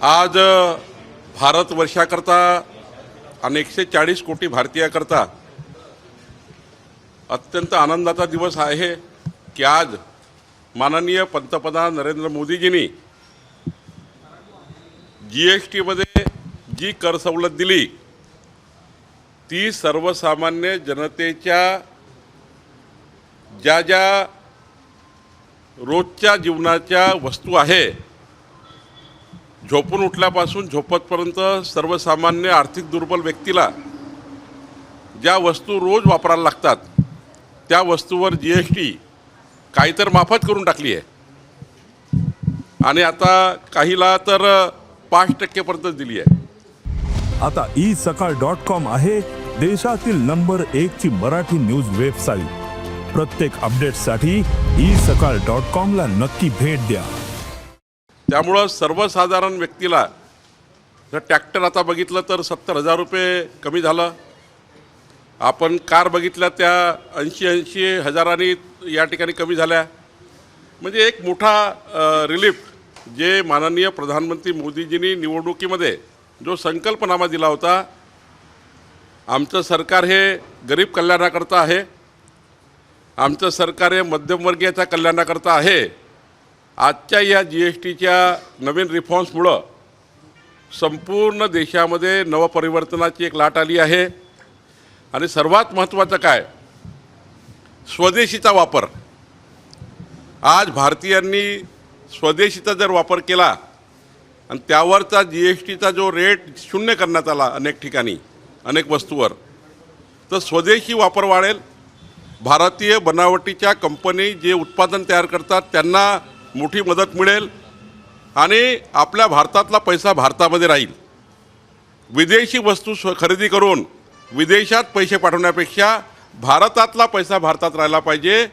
आज भारत वर्षाकरता आणि एकशे चाळीस कोटी भारतीयाकरता अत्यंत आनंदाचा दिवस आहे की आज माननीय पंतप्रधान नरेंद्र मोदीजींनी जी एस टीमध्ये जी कर सवलत दिली ती सर्वसामान्य जनतेच्या ज्या ज्या रोजच्या जीवनाच्या वस्तू आहे झोपून उठल्यापासून झोपतपर्यंत सर्वसामान्य आर्थिक दुर्बल व्यक्तीला ज्या वस्तू रोज वापरायला लागतात त्या वस्तूवर जी एस टी काही तर माफत करून टाकली आहे. आणि आता काहीला तर पाच टक्केपर्यंत दिली आहे. आता ई सकाळ डॉट कॉम आहे देशातील नंबर एक ची मराठी न्यूज वेबसाईट. प्रत्येक अपडेटसाठी ई सकाळ डॉट कॉम ला नक्की भेट द्या. त्यामुळं सर्वसाधारण व्यक्तीला जर ट्रॅक्टर आता बघितलं तर सत्तर हजार रुपये कमी झालं. आपण कार बघितल्या त्या ऐंशी ऐंशी हजारांनी या ठिकाणी कमी झाल्या. म्हणजे एक मोठा रिलीफ जे माननीय प्रधानमंत्री मोदीजींनी निवडणुकीमध्ये जो संकल्पनामा दिला होता आमचं सरकार हे गरीब कल्याणाकरता आहे. आमचं सरकार हे मध्यमवर्गीयाच्या कल्याणाकरता आहे. आजच्या या जी एस टीच्या नवीन रिफॉर्म्समुळं संपूर्ण देशामध्ये नवपरिवर्तनाची एक लाट आली आहे. आणि सर्वात महत्त्वाचं काय? स्वदेशीचा वापर. आज भारतीयांनी स्वदेशीचा जर वापर केला आणि त्यावरचा जी एस टीचा जो रेट शून्य करण्यात आला अनेक ठिकाणी अनेक वस्तूवर तर स्वदेशी वापर वाढेल. भारतीय बनावटीच्या कंपनी जे उत्पादन तयार करतात त्यांना मोठी मदत मिळेल आणि आपल्या भारतातला पैसा भारतामध्ये राहील. विदेशी वस्तू स्व खरेदी करून विदेशात पैसे पाठवण्यापेक्षा भारतातला पैसा भारतात राहिला पाहिजे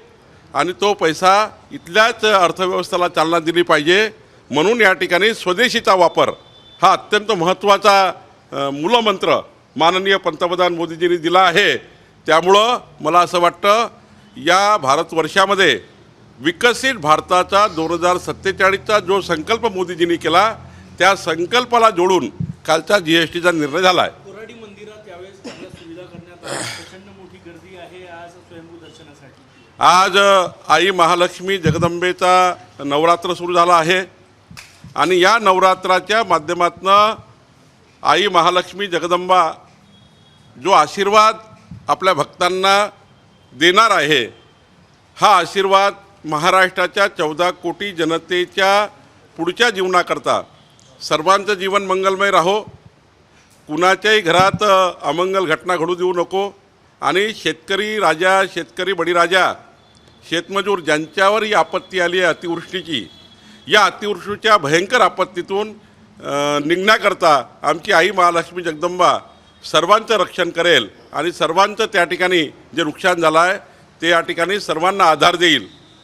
आणि तो पैसा इथल्याच अर्थव्यवस्थेला चालना दिली पाहिजे. म्हणून या ठिकाणी स्वदेशीचा वापर हा अत्यंत महत्त्वाचा मूलमंत्र माननीय पंतप्रधान मोदीजींनी दिला आहे. त्यामुळं मला असं वाटतं या भारतवर्षामध्ये विकसित भारताचा दोन हजार सत्तेचाळीसचा जो संकल्प मोदीजींनी केला त्या संकल्पाला जोडून कालचा जी एस टीचा निर्णय झाला आहे आज आई महालक्ष्मी जगदंबेचा नवरात्र सुरू झाला आहे. आणि या नवरात्राच्या माध्यमातनं आई महालक्ष्मी जगदंबा जो आशीर्वाद आपल्या भक्तांना देणार आहे हा आशीर्वाद महाराष्ट्राच्या चौदा कोटी जनतेच्या पुढच्या जीवनाकरता सर्वांचं जीवन मंगलमय राहो. कुणाच्याही घरात अमंगल घटना घडू देऊ नको. आणि शेतकरी राजा शेतकरी बळीराजा शेतमजूर ज्यांच्यावर ही आपत्ती आली आहे अतिवृष्टीची या अतिवृष्टीच्या भयंकर आपत्तीतून निघण्याकरता आमची आई महालक्ष्मी जगदंबा सर्वांचं रक्षण करेल आणि सर्वांचं त्या ठिकाणी जे नुकसान झालं आहे ते या ठिकाणी सर्वांना आधार देईल.